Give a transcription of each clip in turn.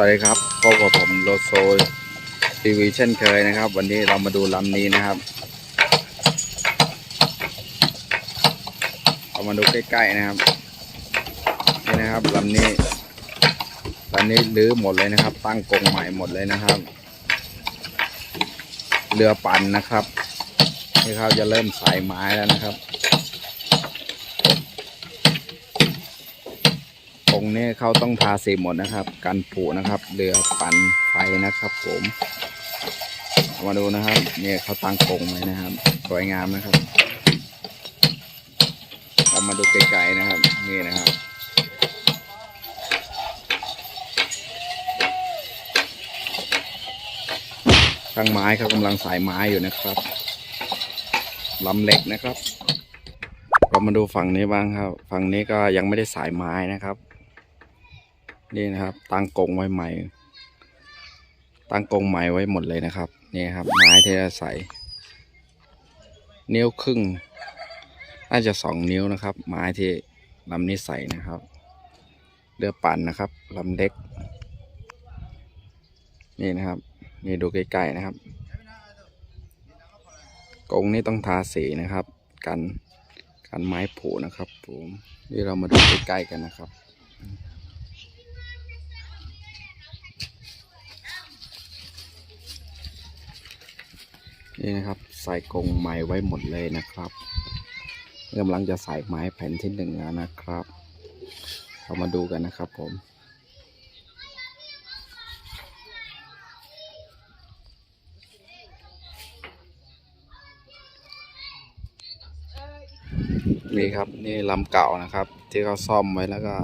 วัสดีครับพบกับผมโลโซทีวีเช่นเคยนะครับ วันนี้เรามาดูลำนี้นะครับเรามาดูใกล้ๆนะครับนี่นะครับลำนี้ลำนี้รื้อหมดเลยนะครับ ตั้งกรงใหม่หมดเลยนะครับ เรือปั่นนะครับนี่เขาจะเริ่มใส่ไม้แล้วนะครับ ตรงนี้เขาต้องทาสีหมดนะครับ กันผุนะครับ เรือปั่นไฟนะครับ ผมมาดูนะครับ เนี่ยเขาตั้งกรงไว้นะครับ สวยงามนะครับ เรามาดูไกลๆนะครับ นี่นะครับช่างไม้เขากำลังสายไม้อยู่นะครับลำเหล็กนะครับ เรามาดูฝั่งนี้บ้างครับ ฝั่งนี้ก็ยังไม่ได้สายไม้นะครับ นี่นะครับ ตั้งกงไว้ใหม่ ตั้งกงใหม่ไว้หมดเลยนะครับ นี่ครับ ไม้ที่จะใส่นิ้วครึ่งน่าจะสองนิ้วนะครับ ไม้ที่ลำนี้ใส่นะครับเรือปั่นนะครับลำเล็ก นี่นะครับ นี่ดูใกล้ๆนะครับ กงนี้ต้องทาสีนะครับ กันกันไม้ผุนะครับผมนี่เรามาดูใกล้ๆกันนะครับ นี่นะครับใส่กรงไม้ไว้หมดเลยนะครับกำลังจะใส่ไม้แผ่นที่หนึ่งแล้วนะครับ เรามาดูกันนะครับผมนี่ครับนี่ลำเก่านะครับ ที่เขาซ่อมไว้แล้วก็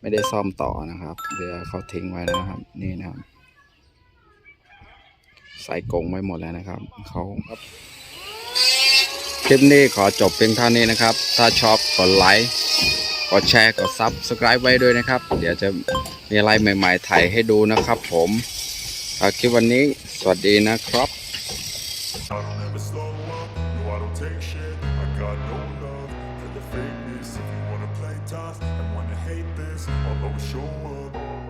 ไม่ได้ซ่อมต่อนะครับเรือเขาทิ้งไว้นะครับ นี่นะครับ ใส่กงไว้หมดแล้วนะครับเขาคลิปนี้ขอจบเพียงเท่านี้นะครับ ถ้าชอบกดไลค์กดแชร์กดซับสไคร b e ไว้ด้วยนะครับ เดี๋ยวจะมีอะไรใหม่ๆถ่ายให้ดูนะครับผมคลิปวันนี้สวัสดีนะครับ I'll always show up